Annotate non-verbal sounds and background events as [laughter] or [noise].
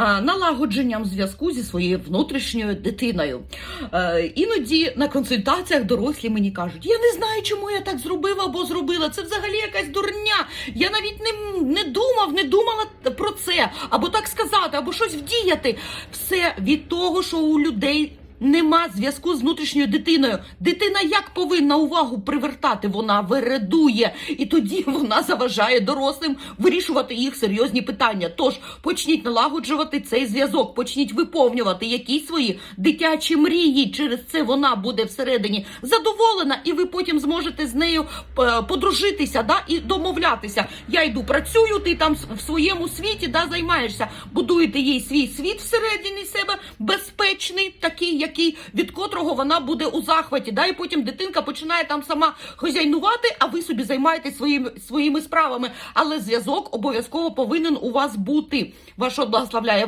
а, налагодженням зв'язку зі своєю внутрішньою дитиною. Е, іноді на консультаціях дорослі мені кажуть: я не знаю, чому я так зробила або зробила. Це взагалі якась дурня. Я навіть не, не думав, не думала про це, або так сказати, або щось вдіяти. Все від того, що у людей. Нема зв'язку з внутрішньою дитиною. Дитина як повинна увагу привертати? Вона вередує, і тоді [laughs] вона заважає дорослим вирішувати їх серйозні питання. Тож почніть налагоджувати цей зв'язок, почніть виповнювати якісь свої дитячі мрії. Через це вона буде всередині задоволена, і ви потім зможете з нею е, подружитися да, і домовлятися. Я йду працюю, ти там в своєму світі да, займаєшся, будуєте їй свій світ всередині себе безпечний, такий, який від котрого вона буде у захваті. Да, і потім дитинка починає там сама хозяйнувати, а ви собі займаєтесь своїми своїми справами. Але зв'язок обов'язково повинен у вас бути. Ваш благословляє.